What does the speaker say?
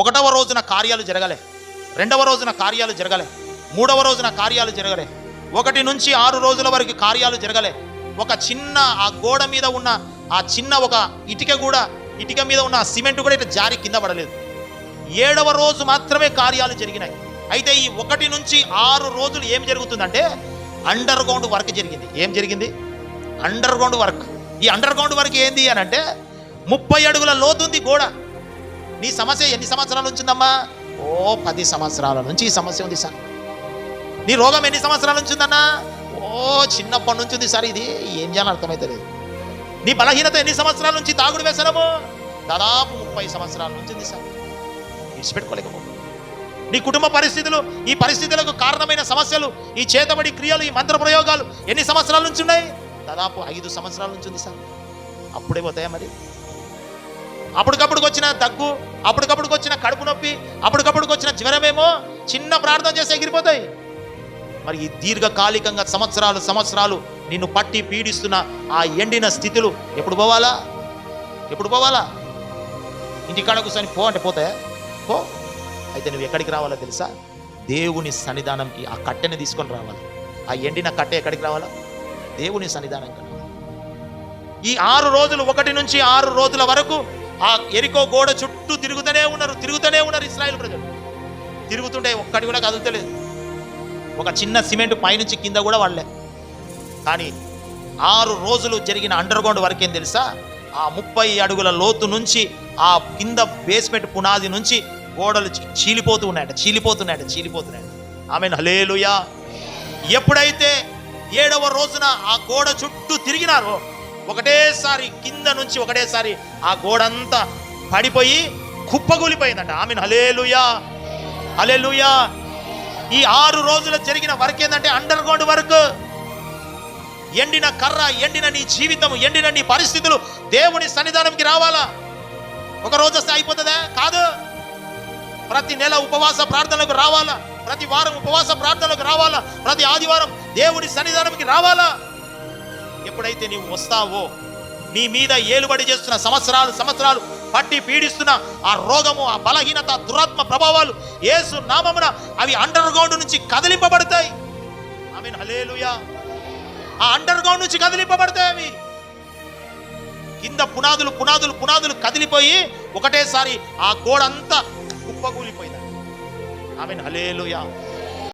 ఒకటవ రోజున కార్యాలు జరగలే. రెండవ రోజున కార్యాలు జరగలే. మూడవ రోజున కార్యాలు జరగలే. ఒకటి నుంచి ఆరు రోజుల వరకు కార్యాలు జరగలే. ఒక చిన్న ఆ గోడ మీద ఉన్న ఆ చిన్న ఒక ఇటుక కూడా ఇటుక మీద ఉన్న సిమెంట్ కూడా ఇట్లా జారి కింద పడలేదు. ఏడవ రోజు మాత్రమే కార్యాలు జరిగినాయి. అయితే ఈ ఒకటి నుంచి ఆరు రోజులు ఏం జరుగుతుందంటే అండర్ గ్రౌండ్ వర్క్ జరిగింది. ఏం జరిగింది? అండర్ గ్రౌండ్ వర్క్ ఈ అండర్ గ్రౌండ్ వర్క్ ఏంది అని అంటే ముప్పై అడుగుల లోతుంది గోడ. నీ సమస్య ఎన్ని సంవత్సరాల నుంచి ఉందమ్మా? ఓ పది సంవత్సరాల నుంచి ఈ సమస్య ఉంది సార్. నీ రోగం ఎన్ని సంవత్సరాల నుంచి ఉందన్నా? ఓ చిన్నప్పటి నుంచి ఉంది సార్ ఇది. ఏం చేయాలని అర్థమైతే లేదు. నీ బలహీనత ఎన్ని సంవత్సరాల నుంచి తాగుడు వ్యసనము? దాదాపు ముప్పై సంవత్సరాల నుంచి ఉంది సార్. విడిచిపెట్టుకోలేకపోతుంది నీ కుటుంబ పరిస్థితులు ఈ పరిస్థితులకు కారణమైన సమస్యలు ఈ చేతబడి క్రియలు ఈ మంత్ర ప్రయోగాలు ఎన్ని సంవత్సరాల నుంచి ఉన్నాయి? దాదాపు ఐదు సంవత్సరాల నుంచి ఉంది సార్. అప్పుడే పోతాయా మరి? అప్పటికప్పుడుకి వచ్చిన దగ్గు అప్పటికప్పుడుకి వచ్చిన కడుపు నొప్పి అప్పటికప్పుడుకి వచ్చిన జ్వరమేమో చిన్న ప్రార్థన చేసి ఎగిరిపోతాయి. మరి ఈ దీర్ఘకాలికంగా సంవత్సరాలు సంవత్సరాలు నిన్ను పట్టి పీడిస్తున్న ఆ ఎండిన స్థితులు ఎప్పుడు పోవాలా? ఎప్పుడు పోవాలా? ఇంటికాడ కూర్చొని పో అంటే పోతాయా? పో. అయితే నువ్వు ఎక్కడికి రావాలో తెలుసా? దేవుని సన్నిధానంకి ఆ కట్టెని తీసుకొని రావాలి. ఆ ఎండిన కట్టె ఎక్కడికి రావాలా? దేవుని సన్నిధానం రావాలి. ఈ ఆరు రోజులు ఒకటి నుంచి ఆరు రోజుల వరకు ఆ ఎరికో గోడ చుట్టూ తిరుగుతూనే ఉన్నారు తిరుగుతూనే ఉన్నారు ఇస్రాయేల్ ప్రజలు. తిరుగుతుంటే ఒక్కటి కూడా కదులుతలేదు ఒక చిన్న సిమెంట్ పైనుంచి కింద కూడా వాళ్ళే కానీ ఆరు రోజులు జరిగిన అండర్ గ్రౌండ్ వరకేం తెలుసా? ఆ ముప్పై అడుగుల లోతు నుంచి ఆ కింద బేస్మెంట్ పునాది నుంచి గోడలు చీలిపోతూ ఉన్నాయట చీలిపోతున్నాయట చీలిపోతున్నాయట. ఆమె హలేలుయా ఎప్పుడైతే ఏడవ రోజున ఆ గోడ చుట్టూ తిరిగినారో ఒకటేసారి కింద నుంచి ఒకటేసారి ఆ గోడంతా పడిపోయి కుప్పగూలిపోయిందంట. ఆమె హలేలుయా హలేలుయా ఈ ఆరు రోజులు జరిగిన వర్క్ ఏంటంటే అండర్ గ్రౌండ్ వర్క్. ఎండిన కర్ర ఎండిన నీ జీవితం ఎండిన నీ పరిస్థితులు దేవుని సన్నిధానంకి రావాలా? ఒక రోజు వస్తే అయిపోతుందా? కాదు. ప్రతి నెల ఉపవాస ప్రార్థనలకు రావాలా? ప్రతి వారం ఉపవాస ప్రార్థనలకు రావాలా? ప్రతి ఆదివారం దేవుని సన్నిధానంకి రావాలా? ఎప్పుడైతే నీవు వస్తావో నీ మీద ఏలుబడి చేస్తున్న సంవత్సరాలు సంవత్సరాలు పట్టి పీడిస్తున్న ఆ రోగము ఆ బలహీనత దురాత్మ ప్రభావాలు ఏసు నామమున అవి అండర్ గ్రౌండ్ నుంచి కదిలింపబడతాయి. ఐ మీన్ హలేలుయా ఆ అండర్ గ్రౌండ్ నుంచి కదిలింపబడతాయి అవి. కింద పునాదులు పునాదులు పునాదులు కదిలిపోయి ఒకటేసారి ఆ గోడంతా కుప్పగూలిపోయింది ఐ మీన్ హలేలుయా